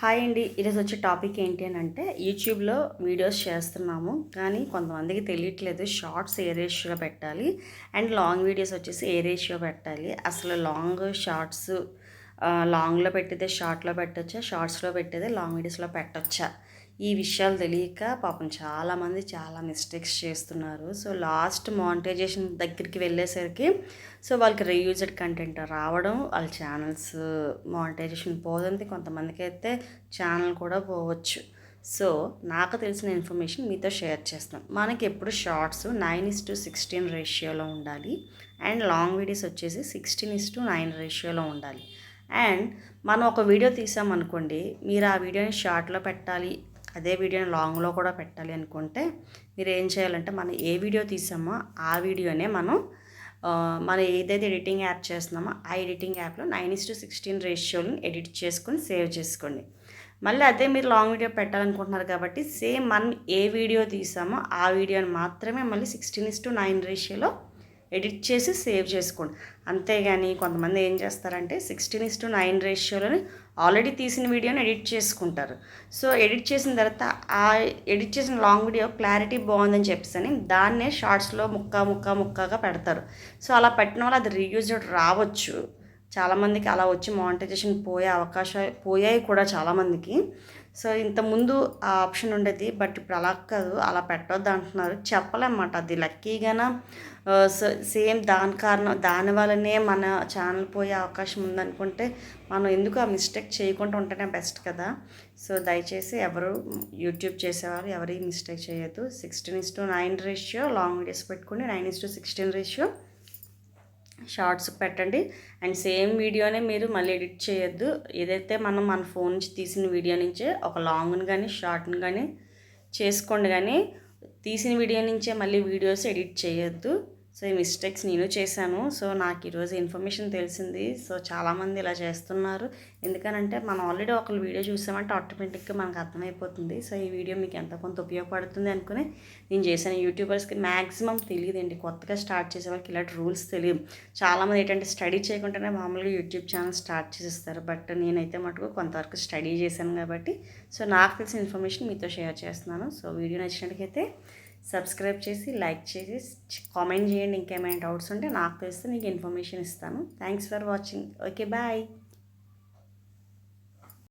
Hi అండి. ఈరోజు వచ్చే టాపిక్ ఏంటి అని అంటే యూట్యూబ్లో వీడియోస్ చేస్తున్నాము. కానీ కొంతమందికి తెలియట్లేదు షార్ట్స్ ఏ రేషియోలో పెట్టాలి అండ్ లాంగ్ వీడియోస్ వచ్చేసి ఏ రేషియో పెట్టాలి. అసలు లాంగ్ షార్ట్స్ లాంగ్లో పెట్టితే షార్ట్లో పెట్టచ్చా? షార్ట్స్లో పెట్టేదే లాంగ్ వీడియోస్లో పెట్టచ్చా? ఈ విషయాలు తెలియక పాపం చాలామంది చాలా మిస్టేక్స్ చేస్తున్నారు. సో లాస్ట్ మానిటైజేషన్ దగ్గరికి వెళ్ళేసరికి సో వాళ్ళకి రీయూజ్డ్ కంటెంట్ రావడం వాళ్ళ ఛానల్స్ మానిటైజేషన్ పోతుంది కొంతమందికి అయితే ఛానల్ కూడా పోవచ్చు. సో నాకు తెలిసిన ఇన్ఫర్మేషన్ మీతో షేర్ చేస్తాను మనకి ఎప్పుడు shorts nine is to sixteen రేషియోలో ఉండాలి. అండ్ లాంగ్ వీడియోస్ వచ్చేసి సిక్స్టీన్ ఇస్ టు నైన్ రేషియోలో ఉండాలి. అండ్ మనం ఒక వీడియో తీసామనుకోండి మీరు ఆ వీడియోని షార్ట్లో పెట్టాలి అదే వీడియోని లాంగ్లో కూడా పెట్టాలి అనుకుంటే మీరు ఏం చేయాలంటే మనం ఏ వీడియో తీసామో ఆ వీడియోనే మనం మనం ఏదైతే ఎడిటింగ్ యాప్ చేస్తున్నామో ఆ ఎడిటింగ్ యాప్లో నైన్ ఇస్ టు సిక్స్టీన్ రేషియోని ఎడిట్ చేసుకొని సేవ్ చేసుకోండి. మళ్ళీ అదే మీరు లాంగ్ వీడియో పెట్టాలనుకుంటున్నారు కాబట్టి సేమ్ మనం ఏ వీడియో తీసామో ఆ వీడియోని మాత్రమే మళ్ళీ సిక్స్టీన్ ఇస్ టు నైన్ రేషియోలో ఎడిట్ చేసి సేవ్ చేసుకోండి. అంతేగాని కొంతమంది ఏం చేస్తారంటే సిక్స్టీన్ ఇస్ టు నైన్ రేషియోలోని ఆల్రెడీ తీసిన వీడియోని ఎడిట్ చేసుకుంటారు. సో ఎడిట్ చేసిన తర్వాత ఆ ఎడిట్ చేసిన లాంగ్ వీడియో క్లారిటీ బాగుందని చెప్పేసి దాన్నే షార్ట్స్లో ముక్క ముక్క ముక్కగా పెడతారు. సో అలా పెట్టిన వల్ల అది రీయూజ్డ్ రావచ్చు. చాలామందికి అలా వచ్చి మానిటైజేషన్ పోయే అవకాశాలు పోయాయి కూడా చాలామందికి సో ఇంతకుముందు ఆ ఆప్షన్ ఉండేది బట్ ఇప్పుడు అలా కాదు అలా పెట్టొద్దు అంటున్నారు. చెప్పలేమాట అది లక్కీగానా సేమ్ దాని కారణం దాని వల్లనే మన ఛానల్ పోయే అవకాశం ఉందనుకుంటే మనం ఎందుకు ఆ మిస్టేక్ చేయకుండా ఉంటేనే బెస్ట్ కదా? సో దయచేసి ఎవరు యూట్యూబ్ చేసేవారు ఎవరు మిస్టేక్ చేయొద్దు. Sixteen is to nine ratio long videos పెట్టుకుని nine is to sixteen ratio shorts పెట్టండి. అండ్ సేమ్ వీడియోనే మీరు మళ్ళీ ఎడిట్ చేయొద్దు. ఏదైతే మనం మన ఫోన్ నుంచి తీసిన వీడియో నుంచే ఒక లాంగ్ని కానీ షార్ట్ని కానీ చేసుకోండి కానీ తీసిన వీడియో నుంచే మళ్ళీ వీడియోస్ ఎడిట్ చేయొద్దు. సో ఈ మిస్టేక్స్ నేను చేశాను. సో నాకు ఈరోజు ఇన్ఫర్మేషన్ తెలిసింది. సో చాలామంది ఇలా చేస్తున్నారు. ఎందుకనంటే మనం ఆల్రెడీ ఒకళ్ళు వీడియో చూసామంటే ఆటోమేటిక్గా మనకు అర్థమైపోతుంది. సో ఈ వీడియో మీకు ఎంత కొంత ఉపయోగపడుతుంది అనుకుని నేను చేశాను. యూట్యూబర్స్కి మ్యాక్సిమం తెలియదండి. కొత్తగా స్టార్ట్ చేసే వాళ్ళకి ఇలాంటి రూల్స్ తెలియదు. చాలామంది ఏంటంటే స్టడీ చేయకుండానే మామూలుగా యూట్యూబ్ ఛానల్ స్టార్ట్ చేసేస్తారు. బట్ నేనైతే మటుకు కొంతవరకు స్టడీ చేశాను కాబట్టి సో నాకు తెలిసిన ఇన్ఫర్మేషన్ మీతో షేర్ చేస్తున్నాను. సో వీడియో నచ్చినట్టుకైతే సబ్స్క్రైబ్ చేసి లైక్ చేసి కామెంట్ చేయండి. ఇంకేమైనా డౌట్స్ ఉంటే నాకు తెలిస్తే నీకు ఇన్ఫర్మేషన్ ఇస్తాను. Thanks for watching. Okay bye.